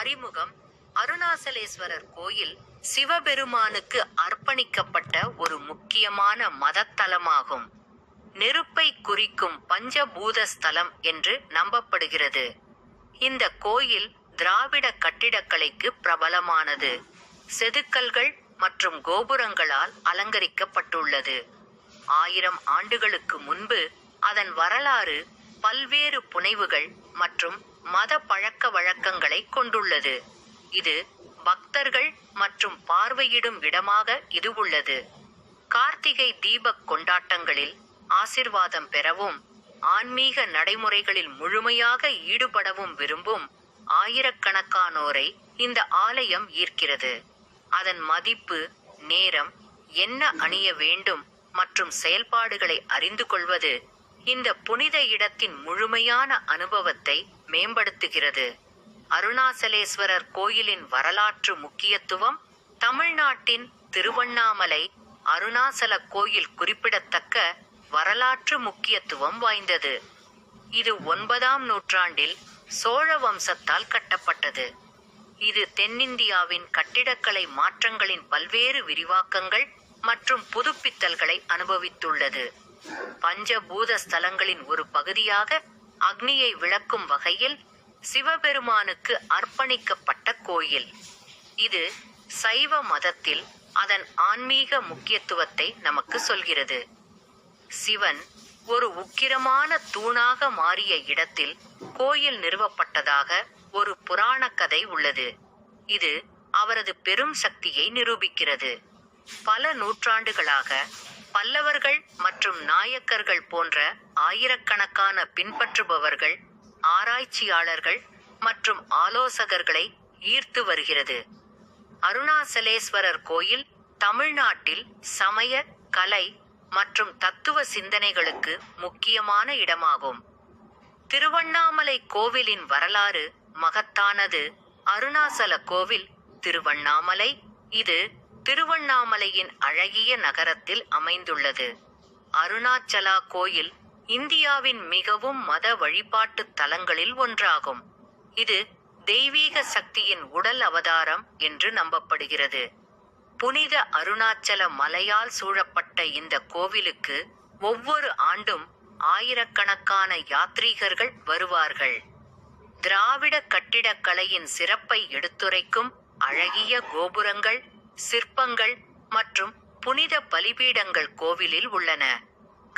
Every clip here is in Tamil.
அறிமுகம் அருணாசலேஸ்வரர் கோயில் சிவபெருமானுக்கு அர்ப்பணிக்கப்பட்ட ஒரு முக்கியமான மதத்தலமாகும். நெருப்பை குறிக்கும் பஞ்சபூத ஸ்தலம் என்று நம்பப்படுகிறது. இந்த கோயில் திராவிட கட்டிடக்கலைக்கு பிரபலமானது. செதுக்கல்கள் மற்றும் கோபுரங்களால் அலங்கரிக்கப்பட்டுள்ளது. ஆயிரம் ஆண்டுகளுக்கு முன்பு அதன் வரலாறு பல்வேறு புனைவுகள் மற்றும் மத பழக்க வழக்கங்களை கொண்டுள்ளது. இது பக்தர்கள் மற்றும் பார்வையிடும் இடமாக இது உள்ளது. கார்த்திகை தீபக் கொண்டாட்டங்களில் ஆசிர்வாதம் பெறவும் ஆன்மீக நடைமுறைகளில் முழுமையாக ஈடுபடவும் விரும்பும் ஆயிரக்கணக்கானோரை இந்த ஆலயம் ஈர்க்கிறது. அதன் மதிப்பு நேரம் என்ன அணிய வேண்டும் மற்றும் செயல்பாடுகளை அறிந்து கொள்வது இந்த புனித இடத்தின் முழுமையான அனுபவத்தை மேம்படுத்துகிறது. அருணாசலேஸ்வரர் கோயிலின் வரலாற்று முக்கியத்துவம் தமிழ்நாட்டின் திருவண்ணாமலை அருணாசல கோயில் குறிப்பிடத்தக்க வரலாற்று முக்கியத்துவம் வாய்ந்தது. இது ஒன்பதாம் நூற்றாண்டில் சோழ வம்சத்தால் கட்டப்பட்டது. இது தென்னிந்தியாவின் கட்டிடக்கலை மாற்றங்களின் பல்வேறு விரிவாக்கங்கள் மற்றும் புதுப்பித்தல்களை அனுபவித்துள்ளது. பஞ்சபூத ஸ்தலங்களின் ஒரு பகுதியாக அக்னியை விளக்கும் வகையில் சிவபெருமானுக்கு அர்ப்பணிக்கப்பட்ட கோயில். இது சைவ மதத்தில் அதன் ஆன்மீக முக்கியத்துவத்தை நமக்கு சொல்கிறது. சிவன் ஒரு உக்கிரமான தூணாக மாறிய இடத்தில் கோயில் நிறுவப்பட்டதாக ஒரு புராண கதை உள்ளது. இது அவரது பெரும் சக்தியை நிரூபிக்கிறது. பல நூற்றாண்டுகளாக பல்லவர்கள் மற்றும் நாயக்கர்கள் போன்ற ஆயிரக்கணக்கான பின்பற்றுபவர்கள் ஆராய்ச்சியாளர்கள் மற்றும் ஆலோசகர்களை ஈர்த்து வருகிறது. அருணாசலேஸ்வரர் கோயில் தமிழ்நாட்டில் சமய கலை மற்றும் தத்துவ சிந்தனைகளுக்கு முக்கியமான இடமாகும். திருவண்ணாமலை கோவிலின் வரலாறு மகத்தானது. அருணாசல கோவில் திருவண்ணாமலை இது திருவண்ணாமலையின் அழகிய நகரத்தில் அமைந்துள்ளது. அருணாச்சலா கோயில் இந்தியாவின் மிகவும் மத வழிபாட்டு தலங்களில் ஒன்றாகும். இது தெய்வீக சக்தியின் உடல் அவதாரம் என்று நம்பப்படுகிறது. புனித அருணாச்சல மலையால் சூழப்பட்ட இந்த கோவிலுக்கு ஒவ்வொரு ஆண்டும் ஆயிரக்கணக்கான யாத்ரீகர்கள் வருவார்கள். திராவிட கட்டிடக்கலையின் சிறப்பை எடுத்துரைக்கும் அழகிய கோபுரங்கள் சிற்பங்கள் மற்றும் புனித பலிபீடங்கள் கோவிலில் உள்ளன.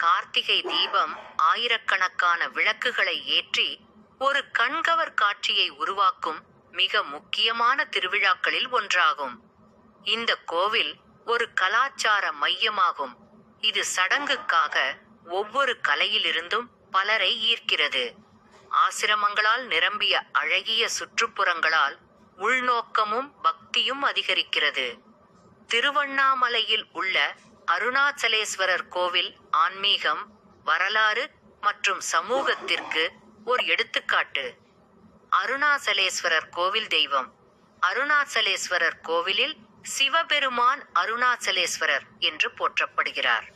கார்த்திகை தீபம் ஆயிரக்கணக்கான விளக்குகளை ஏற்றி ஒரு கண்கவர் காட்சியை உருவாக்கும் மிக முக்கியமான திருவிழாக்களில் ஒன்றாகும். இந்த கோவில் ஒரு கலாச்சார மையமாகும். இது சடங்குக்காக ஒவ்வொரு கலையிலிருந்தும் பலரை ஈர்க்கிறது. ஆசிரமங்களால் நிரம்பிய அழகிய சுற்றுப்புறங்களால் உள்நோக்கமும் பக்தியும் அதிகரிக்கிறது. திருவண்ணாமலையில் உள்ள அருணாச்சலேஸ்வரர் கோவில் ஆன்மீகம் வரலாறு மற்றும் சமூகத்திற்கு ஒரு எடுத்துக்காட்டு. அருணாசலேஸ்வரர் கோவில் தெய்வம். அருணாசலேஸ்வரர் கோவிலில் சிவபெருமான் அருணாசலேஸ்வரர் என்று போற்றப்படுகிறார்.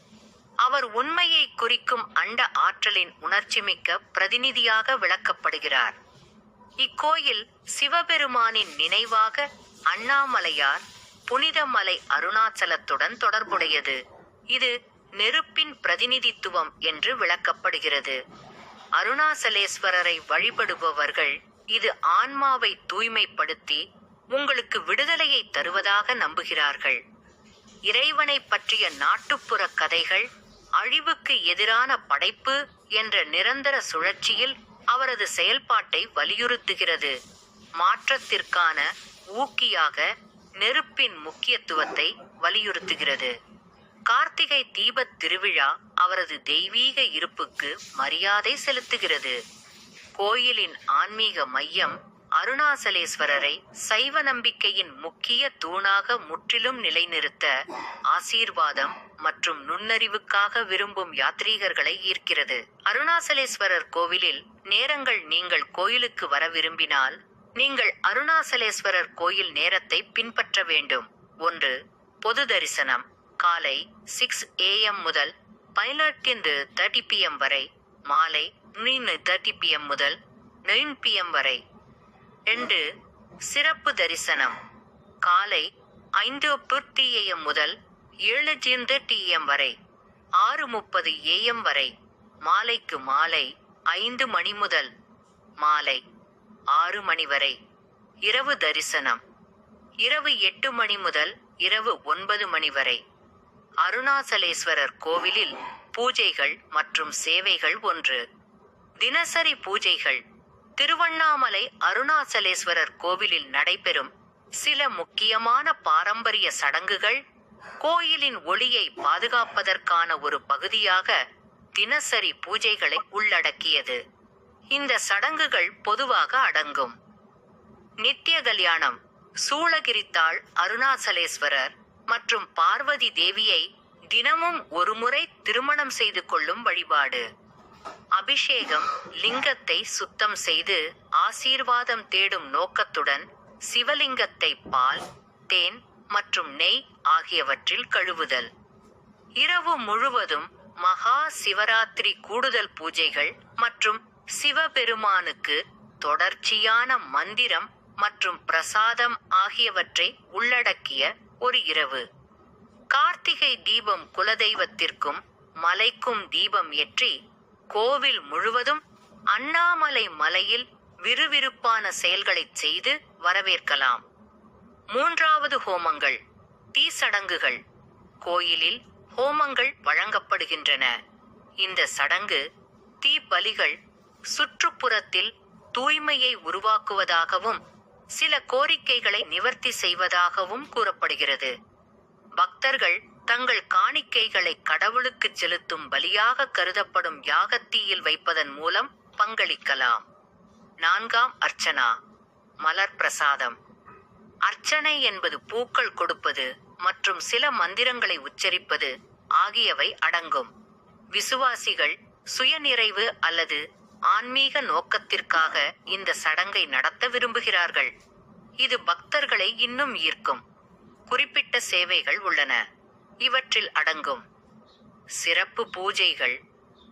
அவர் உண்மையை குறிக்கும் அண்ட ஆற்றலின் உணர்ச்சிமிக்க பிரதிநிதியாக விளக்கப்படுகிறார். இக்கோயில் சிவபெருமானின் நினைவாக அண்ணாமலையார் புனிதமலை அருணாச்சலத்துடன் தொடர்புடையது. இது நெருப்பின் பிரதிநிதித்துவம் என்று விளக்கப்படுகிறது. அருணாசலேஸ்வரரை வழிபடுபவர்கள் இது ஆன்மாவை தூய்மைப்படுத்தி உங்களுக்கு விடுதலையை தருவதாக நம்புகிறார்கள். இறைவனை பற்றிய நாட்டுப்புற கதைகள் அழிவுக்கு எதிரான படைப்பு என்ற நிரந்தர சுழற்சியில் அவரது செயல்பாட்டை வலியுறுத்துகிறது. மாற்றத்திற்கான ஊக்கியாக நெருப்பின் முக்கியத்துவத்தை வலியுறுத்துகிறது. கார்த்திகை தீபத் திருவிழா அவரது தெய்வீக இருப்புக்கு மரியாதை செலுத்துகிறது. கோயிலின் ஆன்மீக மையம் அருணாசலேஸ்வரரை சைவ நம்பிக்கையின் முக்கிய தூணாக முற்றிலும் நிலைநிறுத்த ஆசீர்வாதம் மற்றும் நுண்ணறிவுக்காக விரும்பும் யாத்ரீகர்களை ஈர்க்கிறது. அருணாசலேஸ்வரர் கோவிலில் நேரங்கள் நீங்கள் கோயிலுக்கு வர விரும்பினால் நீங்கள் அருணாசலேஸ்வரர் கோயில் நேரத்தை பின்பற்ற வேண்டும். ஒன்று பொது தரிசனம். காலை சிக்ஸ் ஏஎம் முதல் பதினெட்டு தேர்ட்டி பிஎம் வரை மாலை தேர்ட்டி பிஎம் முதல் நைன் பிஎம் வரை. ரெண்டு சிறப்பு தரிசனம். காலை ஐந்து பிஎம் முதல் ஏழு ஜிந்து டிஎம் வரை ஆறு முப்பது ஏஎம் வரை. மாலைக்கு மாலை ஐந்து மணி முதல் மாலை ஆறு மணி வரை. இரவு தரிசனம். இரவு எட்டு மணி முதல் இரவு ஒன்பது மணி வரை. அருணாசலேஸ்வரர் கோவிலில் பூஜைகள் மற்றும் சேவைகள் ஒன்று. தினசரி பூஜைகள். திருவண்ணாமலை அருணாசலேஸ்வரர் கோவிலில் நடைபெறும் சில முக்கியமான பாரம்பரிய சடங்குகள் கோயிலின் ஒளியை பாதுகாப்பதற்கான ஒரு பகுதியாக தினசரி பூஜைகளை உள்ளடக்கியது. இந்த சடங்குகள் பொதுவாக அடங்கும். நித்திய கல்யாணம். சூளகிரித்தாள் அருணாசலேஸ்வரர் மற்றும் பார்வதி தேவியை தினமும் ஒருமுறை திருமணம் செய்து கொள்ளும் வழிபாடு. அபிஷேகம் லிங்கத்தை சுத்தம் செய்து ஆசீர்வாதம் தேடும் நோக்கத்துடன் சிவலிங்கத்தை பால் தேன் மற்றும் நெய் ஆகியவற்றில் கழுவுதல். இரவு முழுவதும் மகா சிவராத்திரி கூடுதல் பூஜைகள் மற்றும் சிவபெருமானுக்கு தொடர்ச்சியான மந்திரம் மற்றும் பிரசாதம் ஆகியவற்றை உள்ளடக்கிய ஒரு இரவு. கார்த்திகை தீபம் குலதெய்வத்திற்கும் மலைக்கும் தீபம் ஏற்றி கோவில் முழுவதும் அண்ணாமலை மலையில் விறுவிறுப்பான செயல்களைச் செய்து வரவேற்கலாம். மூன்றாவது ஹோமங்கள் தீ சடங்குகள் கோயிலில் ஹோமங்கள் வழங்கப்படுகின்றன. இந்த சடங்கு தீ பலிகள் சுற்றுப்புறத்தில் தூய்மையை உருவாக்குவதாகவும் சில கோரிக்கைகளை நிவர்த்தி செய்வதாகவும் கூறப்படுகிறது. பக்தர்கள் தங்கள் காணிக்கைகளை கடவுளுக்கு செலுத்தும் பலியாக கருதப்படும் யாகத்தீயில் வைப்பதன் மூலம் பங்களிக்கலாம். நான்காம் அர்ச்சனா மலர் பிரசாதம். அர்ச்சனை என்பது பூக்கள் கொடுப்பது மற்றும் சில மந்திரங்களை உச்சரிப்பது ஆகியவை அடங்கும். விசுவாசிகள் சுயநிறைவு அல்லது ஆன்மீக நோக்கத்திற்காக இந்த சடங்கை நடத்த விரும்புகிறார்கள். இது பக்தர்களை இன்னும் ஈர்க்கும். குறிப்பிட்ட சேவைகள் உள்ளன. இவற்றில் அடங்கும். சிறப்பு பூஜைகள்.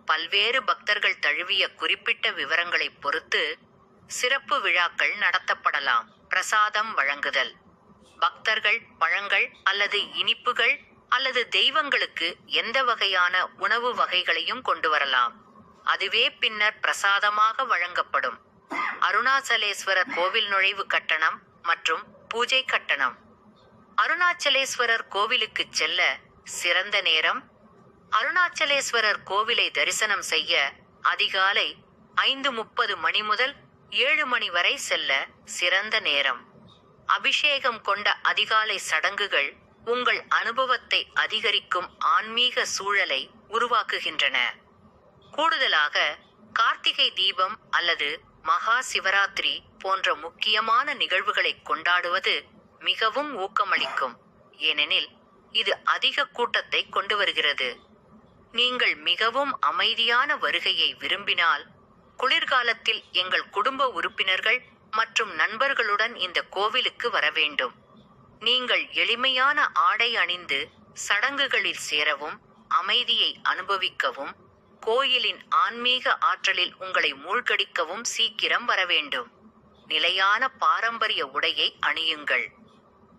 பல்வேறு பக்தர்கள் தழுவிய குறிப்பிட்ட விவரங்களை பொறுத்து சிறப்பு விழாக்கள் நடத்தப்படலாம். பிரசாதம் வழங்குதல். பக்தர்கள் பழங்கள் அல்லது இனிப்புகள் அல்லது தெய்வங்களுக்கு எந்த வகையான உணவு வகைகளையும் கொண்டு வரலாம். அதுவே பின்னர் பிரசாதமாக வழங்கப்படும். அருணாச்சலேஸ்வரர் கோவில் நுழைவு கட்டணம் மற்றும் பூஜை கட்டணம். அருணாச்சலேஸ்வரர் கோவிலுக்கு செல்ல சிறந்த நேரம். அருணாச்சலேஸ்வரர் கோவிலை தரிசனம் செய்ய அதிகாலை ஐந்து முப்பது மணி முதல் ஏழு மணி வரை செல்ல சிறந்த நேரம். அபிஷேகம் கொண்ட அதிகாலை சடங்குகள் உங்கள் அனுபவத்தை அதிகரிக்கும் ஆன்மீக சூழலை உருவாக்குகின்றன. கூடுதலாக கார்த்திகை தீபம் அல்லது மகா சிவராத்திரி போன்ற முக்கியமான நிகழ்வுகளை கொண்டாடுவது மிகவும் ஊக்கமளிக்கும். ஏனெனில் இது அதிக கூட்டத்தை கொண்டு வருகிறது. நீங்கள் மிகவும் அமைதியான வருகையை விரும்பினால் குளிர்காலத்தில் எங்கள் குடும்ப உறுப்பினர்கள் மற்றும் நண்பர்களுடன் இந்த கோவிலுக்கு வர வேண்டும். நீங்கள் எளிமையான ஆடை அணிந்து சடங்குகளில் சேரவும் அமைதியை அனுபவிக்கவும் கோயிலின் ஆன்மீக ஆற்றலில் உங்களை மூழ்கடிக்கவும் சீக்கிரம் வர வேண்டும் நிலையான பாரம்பரிய உடையை அணியுங்கள்.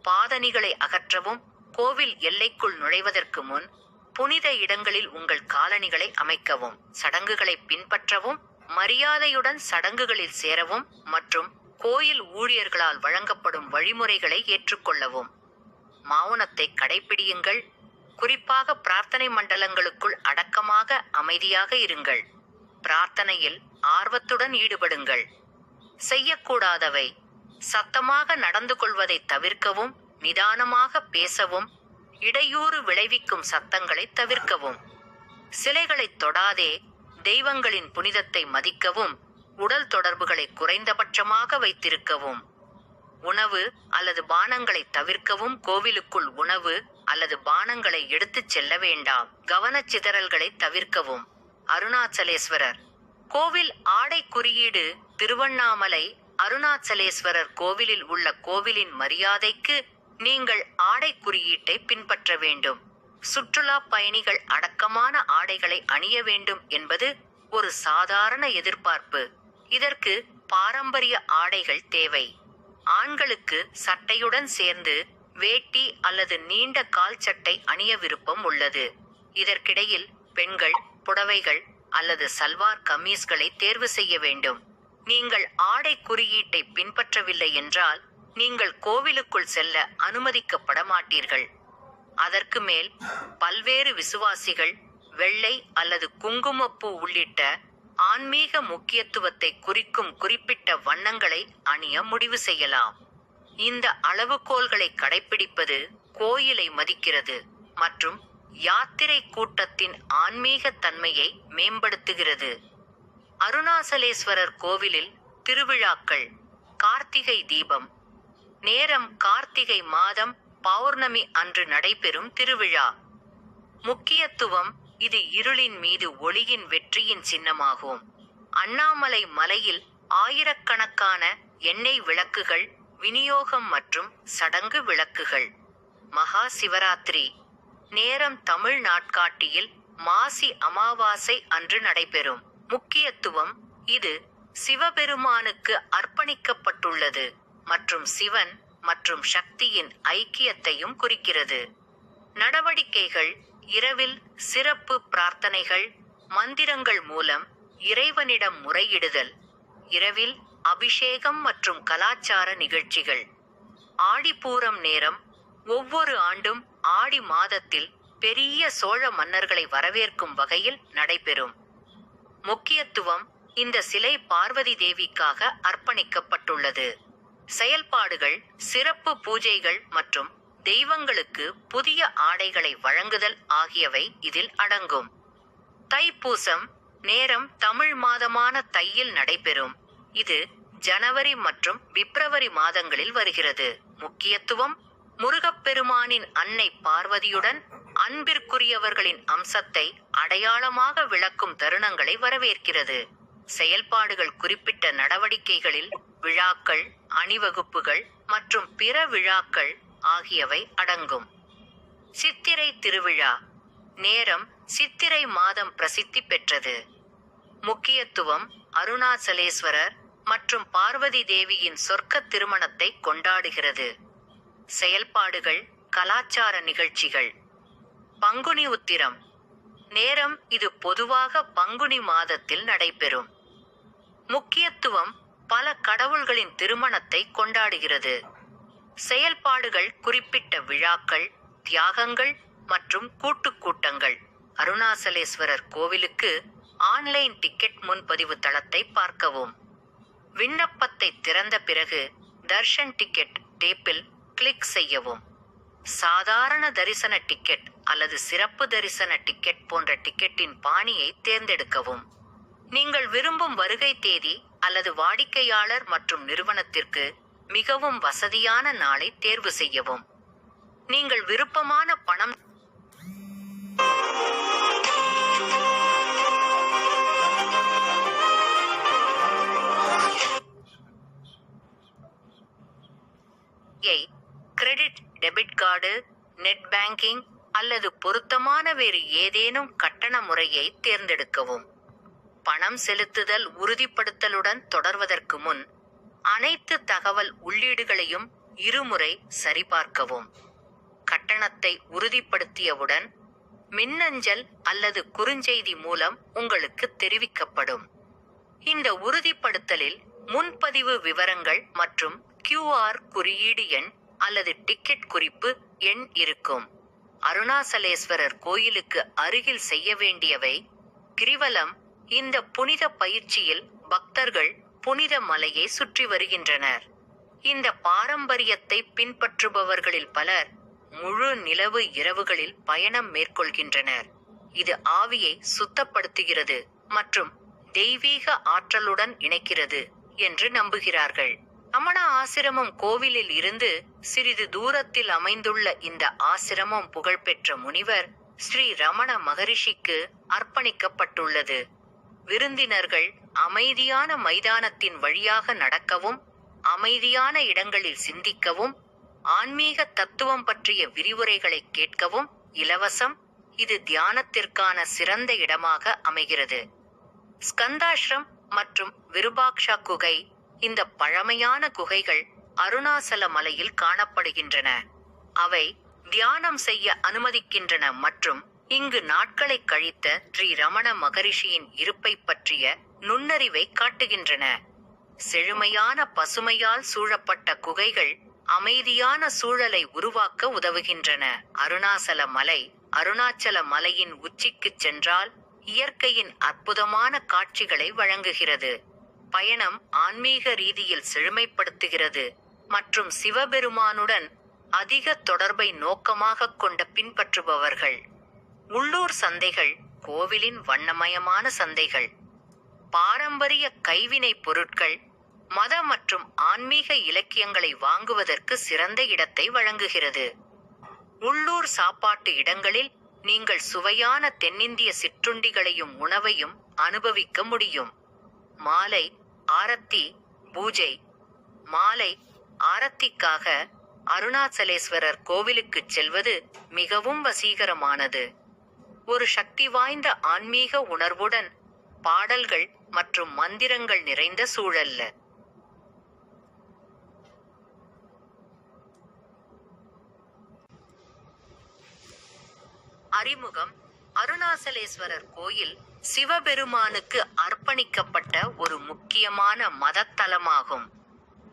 பாதணிகளை அகற்றவும் கோவில் எல்லைக்குள் நுழைவதற்கு முன் புனித இடங்களில் உங்கள் காலணிகளை அமைக்கவும். சடங்குகளை பின்பற்றவும் மரியாதையுடன் சடங்குகளில் சேரவும் மற்றும் கோயில் ஊழியர்களால் வழங்கப்படும் வழிமுறைகளை ஏற்றுக்கொள்ளவும். மௌனத்தை கடைபிடியுங்கள். குறிப்பாக பிரார்த்தனை மண்டலங்களுக்குள் அடக்கமாக அமைதியாக இருங்கள். பிரார்த்தனையில் ஆர்வத்துடன் ஈடுபடுங்கள். செய்யக்கூடாதவை. சத்தமாக நடந்து கொள்வதை தவிர்க்கவும் நிதானமாக பேசவும் இடையூறு விளைவிக்கும் சத்தங்களை தவிர்க்கவும். சிலைகளை தொடாதே தெய்வங்களின் புனிதத்தை மதிக்கவும் உடல் தொடர்புகளை குறைந்தபட்சமாக வைத்திருக்கவும். உணவு அல்லது பானங்களை தவிர்க்கவும் கோவிலுக்குள் உணவு அல்லது பானங்களை எடுத்துச் செல்ல வேண்டாம். கவனச்சிதறல்களை தவிர்க்கவும். அருணாச்சலேஸ்வரர். கோவில் ஆடை குறியீடு திருவண்ணாமலை அருணாச்சலேஸ்வரர் கோவிலில் உள்ள கோவிலின் மரியாதைக்கு நீங்கள் ஆடை குறியீட்டை பின்பற்ற வேண்டும். சுற்றுலா பயணிகள் அடக்கமான ஆடைகளை அணிய வேண்டும் என்பது ஒரு சாதாரண எதிர்பார்ப்பு. இதற்கு பாரம்பரிய ஆடைகள் தேவை. ஆண்களுக்கு சட்டையுடன் சேர்ந்து வேட்டி அல்லது நீண்ட கால் சட்டை அணிய விருப்பம் உள்ளது. இதற்கிடையில் பெண்கள் புடவைகள் அல்லது சல்வார் கமீஸ்களை தேர்வு செய்ய வேண்டும். நீங்கள் ஆடை குறியீட்டை பின்பற்றவில்லை என்றால் நீங்கள் கோவிலுக்குள் செல்ல அனுமதிக்கப்பட மாட்டீர்கள். அதற்கு மேல் பல்வேறு விசுவாசிகள் வெள்ளை அல்லது குங்குமப்பூ உள்ளிட்ட ஆன்மீக முக்கியத்துவத்தை குறிக்கும் குறிப்பிட்ட வண்ணங்களை அணிய முடிவு செய்யலாம். இந்த அளவுகோல்களை கடைபிடிப்பது கோயிலை மதிக்கிறது மற்றும் யாத்திரை கூட்டத்தின் ஆன்மீக தன்மையை மேம்படுத்துகிறது. அருணாசலேஸ்வரர் கோவிலில் திருவிழாக்கள் கார்த்திகை தீபம் நேரம் கார்த்திகை மாதம் பௌர்ணமி அன்று நடைபெறும் திருவிழா. முக்கியத்துவம் இது இருளின் மீது ஒளியின் வெற்றியின் சின்னமாகும். அண்ணாமலை மலையில் ஆயிரக்கணக்கான எண்ணெய் விளக்குகள் விநியோகம் மற்றும் சடங்கு விளக்குகள். மகா சிவராத்திரி. நேரம் தமிழ் நாட்காட்டியில் மாசி அமாவாசை அன்று நடைபெறும். முக்கியத்துவம் இது சிவபெருமானுக்கு அர்ப்பணிக்கப்பட்டுள்ளது மற்றும் சிவன் மற்றும் சக்தியின் ஐக்கியத்தையும் குறிக்கிறது. நடவடிக்கைகள் இரவில் சிறப்பு பிரார்த்தனைகள் மந்திரங்கள் மூலம் இறைவனிடம் முறையிடுதல். இரவில் அபிஷேகம் மற்றும் கலாச்சார நிகழ்ச்சிகள். ஆடிப்பூரம் நேரம் ஒவ்வொரு ஆண்டும் ஆடி மாதத்தில் பெரிய சோழ மன்னர்களை வரவேற்கும் வகையில் நடைபெறும். முக்கியத்துவம் இந்த சிலை பார்வதி தேவிக்காக அர்ப்பணிக்கப்பட்டுள்ளது. செயல்பாடுகள் சிறப்பு பூஜைகள் மற்றும் தெய்வங்களுக்கு புதிய ஆடைகளை வழங்குதல் ஆகியவை இதில் அடங்கும். தைப்பூசம் நேரம் தமிழ் மாதமான தையில் நடைபெறும். இது ஜனவரி மற்றும் பிப்ரவரி மாதங்களில் வருகிறது. முக்கியத்துவம் முருகப்பெருமானின் அன்னை பார்வதியுடன் அன்பிற்குரியவர்களின் அம்சத்தை அடையாளமாக விளக்கும் தருணங்களை வரவேற்கிறது. செயல்பாடுகள் குறிப்பிட்ட நடவடிக்கைகளில் விழாக்கள் அணிவகுப்புகள் மற்றும் பிற விழாக்கள் ஆகியவை அடங்கும். சித்திரை திருவிழா நேரம் சித்திரை மாதம் பிரசித்தி பெற்றது. முக்கியத்துவம் அருணாச்சலேஸ்வரர் மற்றும் பார்வதி தேவியின் சொர்க்க திருமணத்தை கொண்டாடுகிறது. செயல்பாடுகள் கலாச்சார நிகழ்ச்சிகள். பங்குனி உத்திரம். நேரம் இது பொதுவாக பங்குனி மாதத்தில் நடைபெறும். முக்கியத்துவம் பல கடவுள்களின் திருமணத்தை கொண்டாடுகிறது. செயல்பாடுகள் குறிப்பிட்ட விழாக்கள் தியாகங்கள் மற்றும் கூட்டு கூட்டங்கள். அருணாசலேஸ்வரர் கோவிலுக்கு ஆன்லைன் டிக்கெட் முன்பதிவு தளத்தை பார்க்கவும். விண்ணப்பத்தை திறந்த பிறகு தர்ஷன் டிக்கெட் டேப்பில் கிளிக் செய்யவும். சாதாரண தரிசன டிக்கெட் அல்லது சிறப்பு தரிசன டிக்கெட் போன்ற டிக்கெட்டின் பாணியை தேர்ந்தெடுக்கவும். நீங்கள் விரும்பும் வருகை தேதி அல்லது வாடிக்கையாளர் மற்றும் நிறுவனத்திற்கு மிகவும் வசதியான நாளை தேர்வு செய்யவும். நீங்கள் விருப்பமான நெட் பேங்கிங் அல்லது பொருத்தமான வேறு ஏதேனும் கட்டண முறையை தேர்ந்தெடுக்கவும். பணம் செலுத்துதல் உறுதிப்படுத்தலுடன் தொடர்வதற்கு முன் அனைத்து தகவல் உள்ளீடுகளையும் இருமுறை சரிபார்க்கவும். கட்டணத்தை உறுதிப்படுத்தியவுடன் மின்னஞ்சல் அல்லது குறுஞ்செய்தி மூலம் உங்களுக்கு தெரிவிக்கப்படும். இந்த உறுதிப்படுத்தலில் முன்பதிவு விவரங்கள் மற்றும் கியூஆர் குறியீடு எண் அல்லது டிக்கெட் குறிப்பு எண் இருக்கும். அருணாசலேஸ்வரர் கோயிலுக்கு அருகில் செய்ய வேண்டியவை கிரிவலம் இந்த புனித பயிற்சியில் பக்தர்கள் புனித மலையை சுற்றி வருகின்றனர். இந்த பாரம்பரியத்தை பின்பற்றுபவர்களில் பலர் முழு நிலவு இரவுகளில் பயணம் மேற்கொள்கின்றனர். இது ஆவியை சுத்தப்படுத்துகிறது மற்றும் தெய்வீக ஆற்றலுடன் இணைக்கிறது என்று நம்புகிறார்கள். ரமண ஆசிரமம் கோவிலில் இருந்து சிறிது தூரத்தில் அமைந்துள்ள இந்த ஆசிரமம் புகழ்பெற்ற முனிவர் ஸ்ரீ ரமண மகரிஷிக்கு அர்ப்பணிக்கப்பட்டுள்ளது. விருந்தினர்கள் அமைதியான மைதானத்தின் வழியாக நடக்கவும் அமைதியான இடங்களில் சிந்திக்கவும் ஆன்மீக தத்துவம் பற்றிய விரிவுரைகளை கேட்கவும் இலவசம் இது தியானத்திற்கான சிறந்த இடமாக அமைகிறது. ஸ்கந்தாஷ்ரம் மற்றும் விருபாக்ஷா குகை இந்த பழமையான குகைகள் அருணாசல மலையில் காணப்படுகின்றன. அவை தியானம் செய்ய அனுமதிக்கின்றன மற்றும் இங்கு நாட்களை கழித்த ஸ்ரீ ரமண மகரிஷியின் இருப்பை பற்றிய நுண்ணறிவை காட்டுகின்றன. செழுமையான பசுமையால் சூழப்பட்ட குகைகள் அமைதியான சூழலை உருவாக்க உதவுகின்றன. அருணாசல மலை அருணாச்சல மலையின் உச்சிக்குச் சென்றால் இயற்கையின் அற்புதமான காட்சிகளை வழங்குகிறது. பயணம் ஆன்மீக ரீதியில் செழுமைப்படுத்துகிறது மற்றும் சிவபெருமானுடன் அதிக தொடர்பை நோக்கமாக கொண்ட பின்பற்றுபவர்கள். உள்ளூர் சந்தைகள் கோவிலின் வண்ணமயமான சந்தைகள் பாரம்பரிய கைவினைப் பொருட்கள் மத மற்றும் ஆன்மீக இலக்கியங்களை வாங்குவதற்கு சிறந்த இடத்தை வழங்குகிறது. உள்ளூர் சாப்பாட்டு இடங்களில் நீங்கள் சுவையான தென்னிந்திய சிற்றுண்டிகளையும் உணவையும் அனுபவிக்க முடியும். மாலை ஆரத்தி பூஜை. மாலை ஆரத்திக்காக அருணாச்சலேஸ்வரர் கோவிலுக்குச் செல்வது மிகவும் வசீகரமானது. ஒரு சக்தி வாய்ந்த ஆன்மீக உணர்வுடன் பாடல்கள் மற்றும் மந்திரங்கள் நிறைந்த சூழல்ல. அறிமுகம் அருணாசலேஸ்வரர் கோயில் சிவபெருமானுக்கு அர்ப்பணிக்கப்பட்ட ஒரு முக்கியமான மதத்தலமாகும்.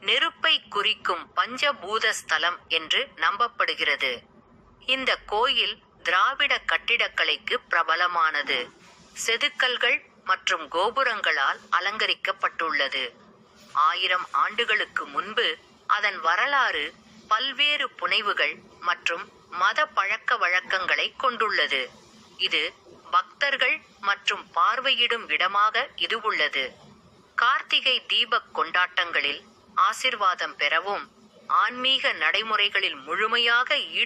நெருப்பை குறிக்கும் பஞ்சபூத ஸ்தலம் என்று நம்பப்படுகிறது. இந்த கோயில் திராவிட கட்டிடக்கலைக்கு பிரபலமானது. செதுக்கல்கள் மற்றும் கோபுரங்களால் அலங்கரிக்கப்பட்டுள்ளது. ஆயிரம் ஆண்டுகளுக்கு முன்பு அதன் வரலாறு பல்வேறு புனைவுகள் மற்றும் மத பழக்க வழக்கங்களை கொண்டுள்ளது. இது பக்தர்கள் மற்றும் பார்வையிடும் இடமாக இது உள்ளது. கார்த்திகை தீபக் கொண்டாட்டங்களில் ஆசிர்வாதம் பெறவும் ஆன்மீக நடைமுறைகளில் முழுமையாக ஈடு